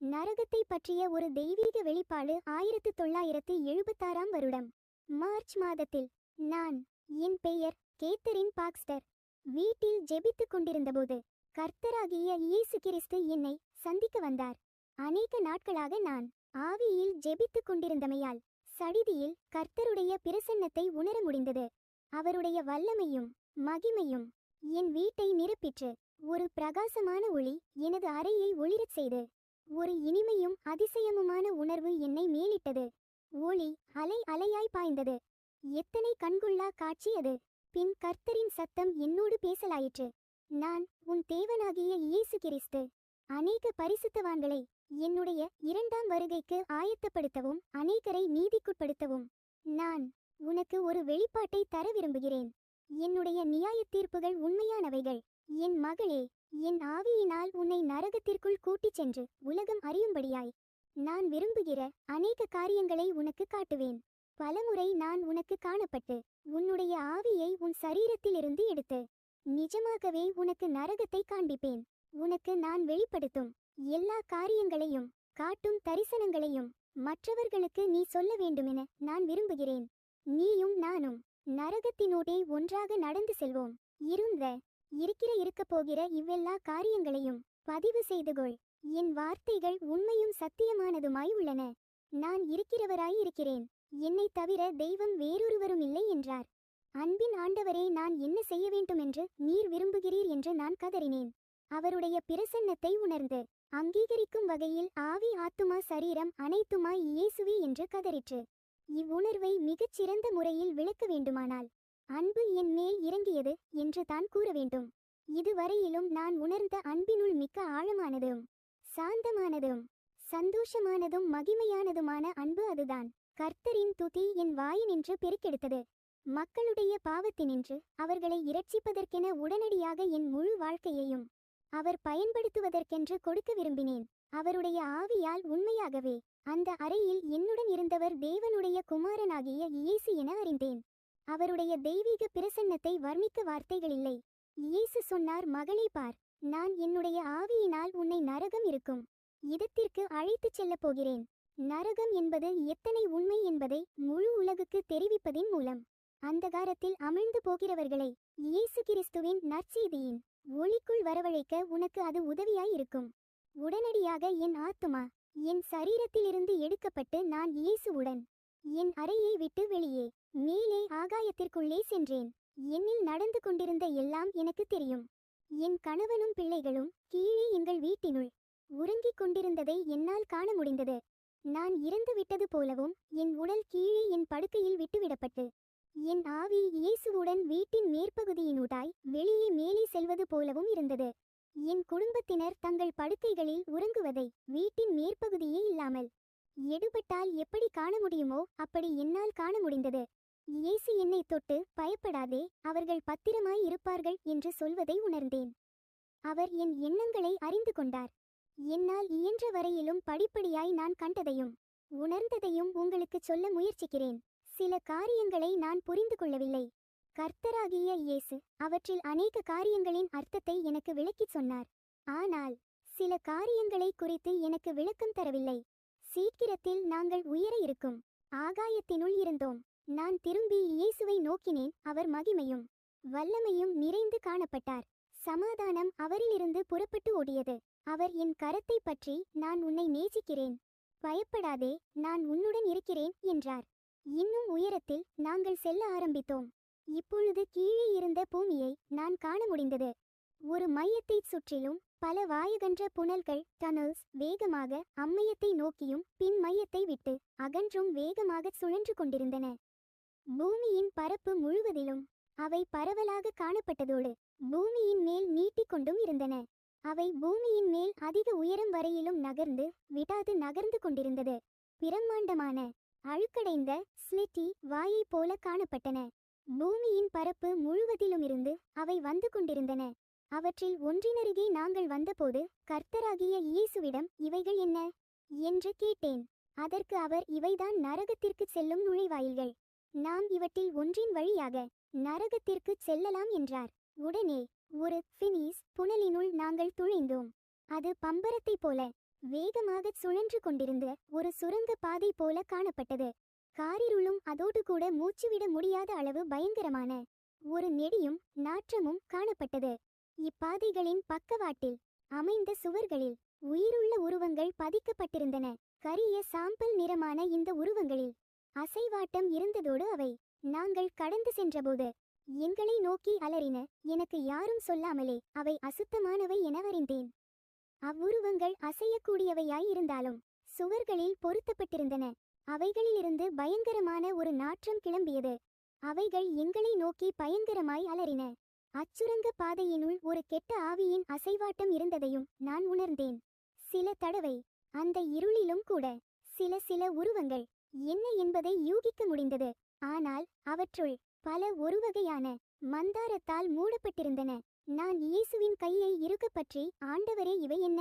நரகத்தை பற்றிய ஒரு தெய்வீக வெளிப்பாடு ஆயிரத்து தொள்ளாயிரத்து எழுபத்தாறாம் வருடம். மார்ச் மாதத்தில் நான் என் பெயர் கேத்தரின் பாக்ஸ்டர். வீட்டில் ஜெபித்துக் கொண்டிருந்தபோது கர்த்தராகிய இயேசு கிறிஸ்து என்னை சந்திக்க வந்தார். அநேக நாட்களாக நான் ஆவியில் ஜெபித்துக் கொண்டிருந்தமையால் சடிதியில் கர்த்தருடைய பிரசன்னத்தை உணர முடிந்தது. அவருடைய வல்லமையும் மகிமையும் என் வீட்டை நிரப்பிற்று. ஒரு பிரகாசமான ஒளி எனது அறையை ஒளிரச் செய்து ஒரு இனிமையும் அதிசயமுமான உணர்வு என்னை மேலிட்டது. ஒளி அலை அலையாய் பாய்ந்தது. எத்தனை கண்குள்ளா காட்சி அது. பின் கர்த்தரின் சத்தம் என்னோடு பேசலாயிற்று. நான் உன் தேவனாகிய இயேசு கிறிஸ்து. அநேக பரிசுத்தவான்களை என்னுடைய இரண்டாம் வருகைக்கு ஆயத்தப்படுத்தவும் அநேகரை நீதிக்குட்படுத்தவும். நான் உனக்கு ஒரு வெளிப்பாட்டை தர விரும்புகிறேன். என்னுடைய நியாயத் தீர்ப்புகள் உண்மையானவைகள். என் மகளே என் ஆவியினால் உன்னை நரகத்திற்குள் கூட்டிச் சென்று உலகம் அறியும்படியாய். நான் விரும்புகிற அநேக காரியங்களை உனக்கு காட்டுவேன். பலமுறை நான் உனக்கு காணப்பட்டு உன்னுடைய ஆவியை உன் சரீரத்திலிருந்து எடுத்து நிஜமாகவே உனக்கு நரகத்தை காண்பிப்பேன். உனக்கு நான் வெளிப்படுத்தும் எல்லா காரியங்களையும் காட்டும் தரிசனங்களையும் மற்றவர்களுக்கு நீ சொல்ல வேண்டுமென நான் விரும்புகிறேன். நீயும் நானும் நரகத்தினூடே ஒன்றாக நடந்து செல்வோம். இருந்த இருக்கிற இருக்கப் போகிற இவ்வெல்லா காரியங்களையும் பதிவு செய்து கொள். என் வார்த்தைகள் உண்மையும் சத்தியமானதுமாய் உள்ளன. நான் இருக்கிறவராயிருக்கிறேன் என்னை தவிர தெய்வம் வேறொருவரும் இல்லை என்றார். அன்பின் ஆண்டவரே நான் என்ன செய்ய வேண்டுமென்று நீர் விரும்புகிறீர் என்று நான் கதறினேன். அவருடைய பிரசன்னத்தை உணர்ந்து அங்கீகரிக்கும் வகையில் ஆவி ஆத்துமா சரீரம் அனைத்துமாய் இயேசுவே என்று கதறிற்று. இவ்வுணர்வை மிகச் சிறந்த முறையில் விளக்க வேண்டுமானால் அன்பு என் மேல் இறங்கியது என்று தான் கூற வேண்டும். இதுவரையிலும் நான் உணர்ந்த அன்பினுள் மிக்க ஆழமானதும் சாந்தமானதும் சந்தோஷமானதும் மகிமையானதுமான அன்பு அதுதான். கர்த்தரின் துதி என் வாயினின்று பெருக்கெடுத்தது. மக்களுடைய பாவத்தினின்று அவர்களை இரட்சிப்பதற்கென உடனடியாக என் முழு வாழ்க்கையையும் அவர் பயன்படுத்துவதற்கென்று கொடுக்க விரும்பினேன். அவருடைய ஆவியால் உண்மையாகவே அந்த அறையில் என்னுடன் இருந்தவர் தேவனுடைய குமாரனாகிய இயேசு என அறிந்தேன். அவருடைய தெய்வீக பிரசன்னத்தை வர்ணிக்க வார்த்தைகளில்லை இயேசு சொன்னார் மகளே பார் நான் என்னுடைய ஆவியினால் உன்னை நரகம் இருக்கும். இடத்திற்கு அழைத்துச் செல்லப் போகிறேன். நரகம் என்பது எத்தனை உண்மை என்பதை முழு உலகுக்கு தெரிவிப்பதின் மூலம். அந்தகாரத்தில் அமிழ்ந்து போகிறவர்களை இயேசு கிறிஸ்துவின் நற்செய்தியின் ஒளிக்குள் வரவழைக்க உனக்கு அது உதவியாய் இருக்கும். உடனடியாக என் ஆத்துமா என் சரீரத்திலிருந்து எடுக்கப்பட்டு நான் இயேசுவுடன் என் அறையை விட்டு வெளியே மேலே ஆகாயத்திற்குள்ளே சென்றேன். என்னில் நடந்து கொண்டிருந்த எல்லாம் எனக்கு தெரியும். என் கணவனும் பிள்ளைகளும் கீழே எங்கள் வீட்டினுள் உறங்கிக் கொண்டிருந்ததை என்னால் காண முடிந்தது. நான் இறந்து விட்டது போலவும் என் உடல் கீழே என் படுக்கையில் விட்டுவிடப்பட்டு என் ஆவி இயேசுவுடன் வீட்டின் மேற்பகுதியினூடாய் வெளியே மேலே செல்வது போலவும் இருந்தது. என் குடும்பத்தினர் தங்கள் படுக்கைகளில் உறங்குவதை வீட்டின் மேற்பகுதியில் எடுபட்டால் எப்படி காண முடியுமோ அப்படி என்னால் காண முடிந்தது. இயேசு என்னை தொட்டு பயப்படாதே அவர்கள் பத்திரமாய் இருப்பார்கள் என்று சொல்வதை உணர்ந்தேன். அவர் என் எண்ணங்களை அறிந்து கொண்டார். என்னால் இயன்ற வரையிலும் படிப்படியாய் நான் கண்டதையும் உணர்ந்ததையும் உங்களுக்குச் சொல்ல முயற்சிக்கிறேன். சில காரியங்களை நான் புரிந்து கொள்ளவில்லை. கர்த்தராகிய இயேசு அவற்றில் அநேக காரியங்களின் அர்த்தத்தை எனக்கு விளக்கிச் சொன்னார். ஆனால் சில காரியங்களை குறித்து எனக்கு விளக்கம் தரவில்லை. சீக்கிரத்தில் நாங்கள் உயர இருக்கும். ஆகாயத்தினுள் இருந்தோம். நான் திரும்பி இயேசுவை நோக்கினேன் அவர் மகிமையும் வல்லமையும் நிறைந்து காணப்பட்டார். சமாதானம் அவரிலிருந்து புறப்பட்டு ஓடியது. அவர் என் கரத்தை பற்றி நான் உன்னை நேசிக்கிறேன். பயப்படாதே நான் உன்னுடன் இருக்கிறேன் என்றார். இன்னும் உயரத்தில் நாங்கள் செல்ல ஆரம்பித்தோம். இப்பொழுது கீழே இருந்த பூமியை நான் காண முடிந்தது. ஒரு மையத்தைச் சுற்றிலும் பல வாயுகன்ற புனல்கள் டனல்ஸ் வேகமாக அம்மையத்தை நோக்கியும் பின் மையத்தை விட்டு அகன்றும் வேகமாக சுழன்று கொண்டிருந்தன. பூமியின் பரப்பு முழுவதிலும் அவை பரவலாக காணப்பட்டதோடு பூமியின் மேல் நீட்டிக்கொண்டும் இருந்தன. அவை பூமியின் மேல் அதிக உயரம் வரையிலும் நகர்ந்து விடாது நகர்ந்து கொண்டிருந்தது. பிரம்மாண்டமான அழுக்கடைந்த ஸ்லிட்டி வாயைப் போல காணப்பட்டன. பூமியின் பரப்பு முழுவதிலுமிருந்து அவை வந்து கொண்டிருந்தன. அவற்றில் ஒன்றினருகே நாங்கள் வந்தபோது கர்த்தராகிய இயேசுவிடம் இவைகள் என்ன? என்று கேட்டேன். அதற்கு அவர் இவைதான் நரகத்திற்கு செல்லும் நுழைவாயில்கள். நாம் இவற்றில் ஒன்றின் வழியாக நரகத்திற்கு செல்லலாம் என்றார். உடனே ஒரு ஃபினிஸ் புனலினுள் நாங்கள் துழைந்தோம் அது பம்பரத்தைப் போல வேகமாக சுழன்று கொண்டிருந்த ஒரு சுரங்க பாதை போல காணப்பட்டது. காரிருளும் அதோடு கூட மூச்சுவிட முடியாத அளவு பயங்கரமான ஒரு நெடியும் நாற்றமும் காணப்பட்டது. இப்பாதைகளின் பக்கவாட்டில் அமைந்த சுவர்களில் உயிருள்ள உருவங்கள் பதிக்கப்பட்டிருந்தன. கரிய சாம்பல் நிறமான இந்த உருவங்களில் அசைவாட்டம் இருந்ததோடு அவை நாங்கள் கடந்து சென்றபோது எங்களை நோக்கி அலறின. எனக்கு யாரும் சொல்லாமலே அவை அசுத்தமானவை என அறிந்தேன். அவ்வுருவங்கள் அசையக்கூடியவையாயிருந்தாலும் சுவர்களில் பொருத்தப்பட்டிருந்தன. அவைகளிலிருந்து பயங்கரமான ஒரு நாற்றம் கிளம்பியது. அவைகள் எங்களை நோக்கி பயங்கரமாய் அலறின. அச்சுரங்க பாதையினுள் ஒரு கெட்ட ஆவியின் அசைவாட்டம் இருந்ததையும் நான் உணர்ந்தேன். சில தடவை அந்த இருளிலும் கூட சில சில உருவங்கள் என்ன என்பதை யூகிக்க முடிந்தது. ஆனால் அவற்றுள் பல ஒரு வகையான மந்தாரத்தால் மூடப்பட்டிருந்தன. நான் இயேசுவின் கையை இறுகப் பற்றி ஆண்டவரே இவை என்ன?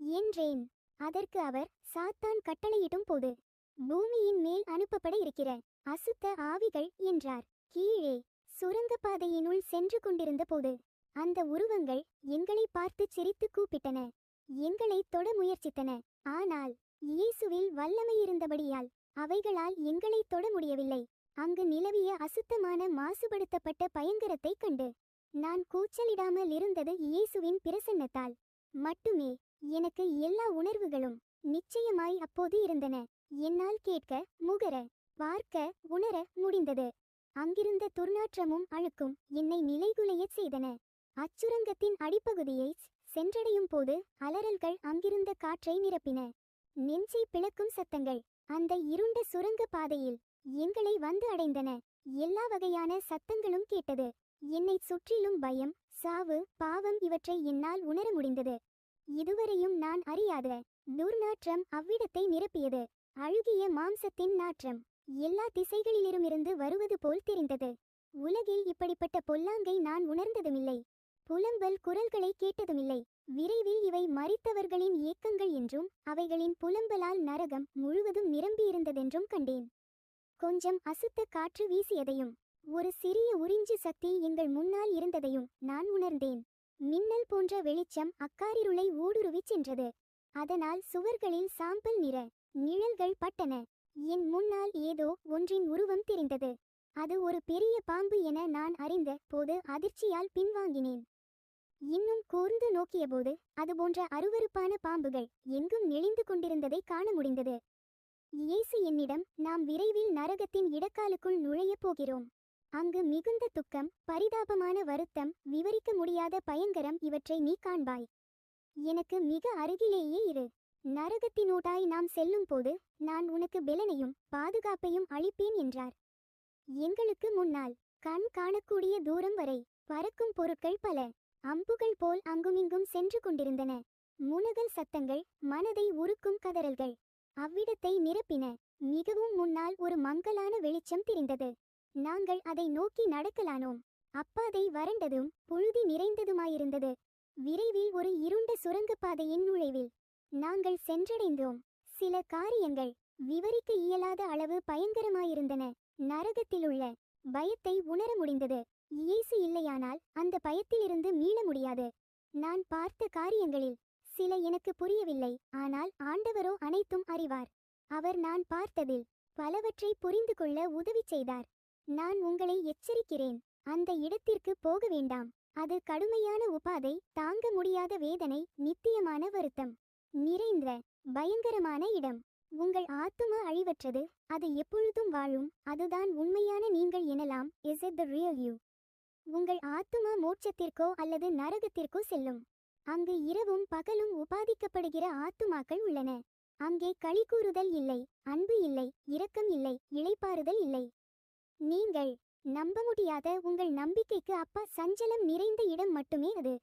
என்றேன். அதற்கு அவர் சாத்தான் கட்டளையிடும் போது பூமியின் மேல் அனுப்பப்பட இருக்கிற அசுத்த ஆவிகள் என்றார். கீழே சுரங்கப்பாதையினுள் சென்று கொண்டிருந்த போது அந்த உருவங்கள் எங்களை பார்த்து சிரித்து கூப்பிட்டன. எங்களை தொட முயற்சித்தன. ஆனால் இயேசுவில் வல்லமை இருந்தபடியால் அவைகளால் எங்களை தொட முடியவில்லை. அங்கு நிலவிய அசுத்தமான மாசுபடுத்தப்பட்ட பயங்கரத்தை கண்டு நான் கூச்சலிடாமல் இருந்தது இயேசுவின் பிரசன்னத்தால். மட்டுமே எனக்கு எல்லா உணர்வுகளும் நிச்சயமாய் அப்போது இருந்தன. என்னால் கேட்க முகர பார்க்க உணர முடிந்தது. அங்கிருந்த துர்நாற்றமும் அழுக்கும் என்னை நிலைகுலையச் செய்தன. அச்சுரங்கத்தின் அடிப்பகுதியை சென்றடையும் போது அலறல்கள் அங்கிருந்த காற்றை நிரப்பின. நெஞ்சை பிளக்கும் சத்தங்கள் அந்த இருண்ட சுரங்க பாதையில் எங்களை வந்து அடைந்தன. எல்லா வகையான சத்தங்களும் கேட்டது. என்னை சுற்றிலும் பயம் சாவு பாவம் இவற்றை என்னால் உணர முடிந்தது. இதுவரையும் நான் அறியாத துர்நாற்றம் அவ்விடத்தை நிரப்பியது. அழுகிய மாம்சத்தின் நாற்றம் எல்லா திசைகளிலிருமிருந்து வருவது போல் தெரிந்தது. உலகில் இப்படிப்பட்ட பொல்லாங்கை நான் உணர்ந்ததுமில்லை. புலம்பல் குரல்களை கேட்டதுமில்லை. விரைவில் இவை மறித்தவர்களின் ஏக்கங்கள் என்றும் அவைகளின் புலம்பலால் நரகம் முழுவதும் நிரம்பியிருந்ததென்றும் கண்டேன். கொஞ்சம் அசுத்த காற்று வீசியதையும் ஒரு சிறிய உறிஞ்சு சக்தி எங்கள் முன்னால் இருந்ததையும் நான் உணர்ந்தேன். மின்னல் போன்ற வெளிச்சம் அக்காரிருளை ஊடுருவிச் சென்றது. அதனால் சுவர்களில் சாம்பல் நிற நிழல்கள் பட்டன. என் முன்னால் ஏதோ ஒன்றின் உருவம் தெரிந்தது. அது ஒரு பெரிய பாம்பு என நான் அறிந்த போது அதிர்ச்சியால் பின்வாங்கினேன். இன்னும் கூர்ந்து நோக்கியபோது அதுபோன்ற அருவருப்பான பாம்புகள் எங்கும் நெளிந்து கொண்டிருந்ததை காண முடிந்தது. இயேசு என்னிடம் நாம் விரைவில் நரகத்தின் இடக்காலுக்குள் நுழையப் போகிறோம். அங்கு மிகுந்த துக்கம் பரிதாபமான வருத்தம் விவரிக்க முடியாத பயங்கரம் இவற்றை நீ காண்பாய். எனக்கு மிக அருகிலேயே இரு. நரகத்தினூடாய் நாம் செல்லும் போது நான் உனக்கு பெலனையும் பாதுகாப்பையும் அளிப்பேன் என்றார். எங்களுக்கு முன்னால் கண் காணக்கூடிய தூரம் வரை பறக்கும் பொருட்கள் பல. அம்புகள் போல் அங்குமிங்கும் சென்று கொண்டிருந்தன. முனகல் சத்தங்கள் மனதை உருக்கும் கதறல்கள். அவ்விடத்தை நிரப்பின. மிகவும் முன்னால் ஒரு மங்கலான வெளிச்சம் தெரிந்தது. நாங்கள் அதை நோக்கி நடக்கலானோம். அப்பாதை வறண்டதும் புழுதி நிறைந்ததுமாயிருந்தது. விரைவில் ஒரு இருண்ட சுரங்கப்பாதையின் நுழைவில் நாங்கள் சென்றடைந்தோம். சில காரியங்கள் விவரிக்க இயலாத அளவு பயங்கரமாயிருந்தன. நரகத்திலுள்ள பயத்தை உணர முடிந்தது. இயேசு இல்லையானால் அந்த பயத்திலிருந்து மீள முடியாது. நான் பார்த்த காரியங்களில் சில எனக்கு புரியவில்லை. ஆனால் ஆண்டவரோ அனைத்தும் அறிவார். அவர் நான் பார்த்ததில் பலவற்றை புரிந்து கொள்ள உதவி செய்தார். நான் உங்களை எச்சரிக்கிறேன். அந்த இடத்திற்கு போக வேண்டாம். அது கடுமையான உபாதை தாங்க முடியாத வேதனை நித்தியமான வருத்தம். நிறைந்த பயங்கரமான இடம். உங்கள் ஆத்தும அழிவற்றது அது எப்பொழுதும் வாழும் அதுதான் உண்மையான நீங்கள் எனலாம் is it the real you உங்கள் ஆத்துமா மோட்சத்திற்கோ அல்லது நரகத்திற்கோ செல்லும். அங்கு இரவும் பகலும் உபாதிக்கப்படுகிற ஆத்துமாக்கள் உள்ளன. அங்கே களி கூறுதல் இல்லை அன்பு இல்லை இரக்கம் இல்லை இளைப்பாறுதல் இல்லை. நீங்கள் நம்ப முடியாத உங்கள் நம்பிக்கைக்கு அப்பா சஞ்சலம் நிறைந்த இடம் மட்டுமே அது.